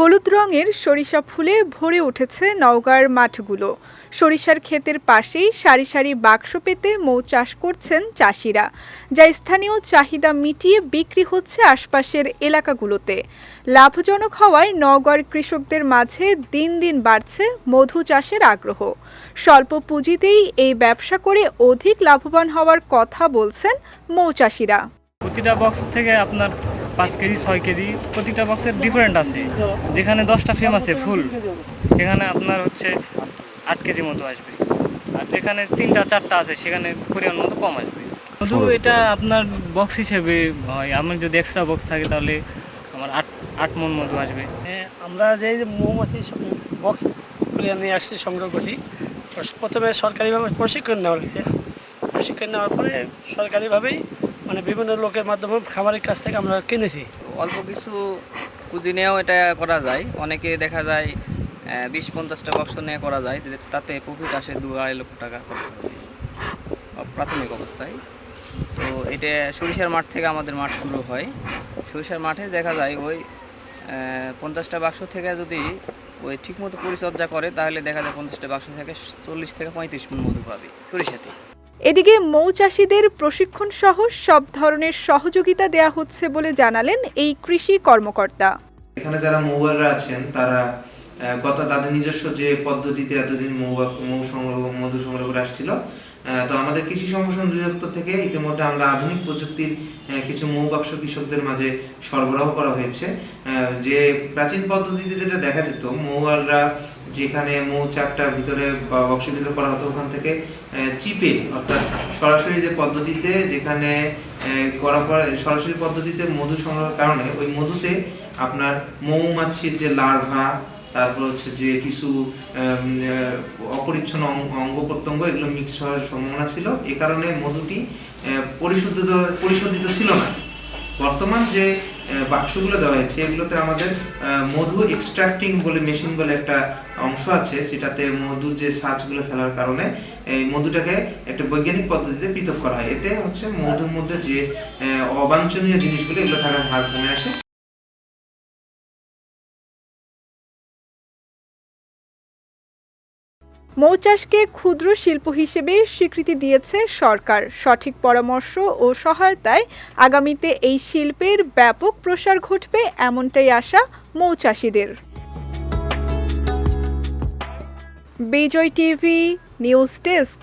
হলুদ রঙের সরিষা ফুলে ভরে উঠেছে নওগাঁর মাঠগুলো। সরিষার ক্ষেতের পাশেই সারি সারি বাক্স পেতে মৌ চাষ করছেন চাষিরা। যা স্থানীয় চাহিদা মিটিয়ে বিক্রি হচ্ছে আশপাশের এলাকাগুলোতে। লাভজনক হওয়ায় নওগাঁর কৃষকদের মাঝে দিন দিন বাড়ছে মধু চাষের আগ্রহ। স্বল্প পুঁজিতেই এই ব্যবসা করে অধিক লাভবান হওয়ার কথা বলছেন মৌচাষিরা প্রতিটা বক্স থেকে আপনার পাঁচ কেজি ছয় কেজি প্রতিটা বক্সের ডিফারেন্ট আছে। যেখানে দশটা ফ্রেম আছে ফুল সেখানে আপনার হচ্ছে আট কেজি মতো আসবে। আর যেখানে তিনটা চারটা আছে সেখানে পরিমাণ মতো কম আসবে। শুধু এটা আপনার বক্স হিসেবে হয়। আমার যদি একশোটা বক্স থাকে তাহলে আমার আট আট মন মতো আসবে। হ্যাঁ, আমরা যে যে মৌমাছি বক্স খুলে নিয়ে আসছি সংগ্রহ করছি প্রথমে সরকারিভাবে প্রশিক্ষণ নেওয়া হয়েছে। প্রশিক্ষণ নেওয়ার পরে সরকারিভাবেই মানে বিভিন্ন লোকের মাধ্যমে খামারের কাছ থেকে আমরা কিনেছি। অল্প কিছু পুঁজি নিয়েও এটা করা যায়। অনেকে দেখা যায় বিশ পঞ্চাশটা বক্স নিয়ে করা যায় তাতে প্রফিট আসে দু আড়াই লক্ষ টাকা খরচ প্রাথমিক অবস্থায়। তো এটা সরিষার মাঠ থেকে আমাদের মাঠ শুরু হয়। সরিষার মাঠে দেখা যায় ওই পঞ্চাশটা বাক্স থেকে যদি ওই ঠিকমতো পরিচর্যা করে, তাহলে দেখা যায় পঞ্চাশটা বাক্স থেকে চল্লিশ থেকে পঁয়ত্রিশ মন মধু পাবে সরিষাতে। এদিকে মৌচাষীদের প্রশিক্ষণ সহ সব ধরনের সহযোগিতা দেয়া হচ্ছে বলে জানালেন এই কৃষি কর্মকর্তা। এখানে যারা মৌয়াররা আছেন, তারা গত, তাদের নিজস্ব যে পদ্ধতিতে এতদিন মৌ মৌ সংগ্রহ, মধু সংগ্রহ করে আসছিল তো আমাদের কৃষি সম্প্রসারণ অধিদপ্তর থেকে ইতিমধ্যে আমরা আধুনিক প্রযুক্তির কিছু মৌ বাক্স কৃষকদের মাঝে সরবরাহ করা হয়েছে। যে প্রাচীন পদ্ধতিতে যেটা দেখা যেত মৌয়াররা যেখানে মৌচাকটার ভিতরে বক্সের ভিতরে করা হতো, ওখান থেকে চিপে অর্থাৎ সরাসরি যে পদ্ধতিতে যেখানে পর সরাসরি পদ্ধতিতে মধু সংগ্রহের কারণে ওই মধুতে আপনার মৌমাছির যে লার্ভা তারপর হচ্ছে যে কিছু অপরিচ্ছন্ন অঙ্গ- প্রত্যঙ্গ, এগুলো মিক্স হওয়ার সম্ভাবনা ছিল। এ কারণে মধুটি পরিশোধিত পরিশোধিত ছিল না। বর্তমান যে বাক্সগুলো দেওয়া হয়েছে। এগুলোতে আমাদের মধু এক্সট্রাক্টিং বলে মেশিন বলে একটা অংশ আছে, যেটাতে মধুর যে সাজগুলো ফেলার কারণে এই মধুটাকে একটা বৈজ্ঞানিক পদ্ধতিতে পৃথক করা হয়। এতে হচ্ছে মধুর মধ্যে যে অবাঞ্ছনীয় জিনিসগুলো, এগুলো থাকার হার কমে আসে। মৌচাষকে ক্ষুদ্র শিল্প হিসেবে স্বীকৃতি দিয়েছে সরকার। সঠিক পরামর্শ ও সহায়তায় আগামীতে এই শিল্পের ব্যাপক প্রসার ঘটবে এমনটাই আশা মৌচাষীদের। Bijoy TV, news desk.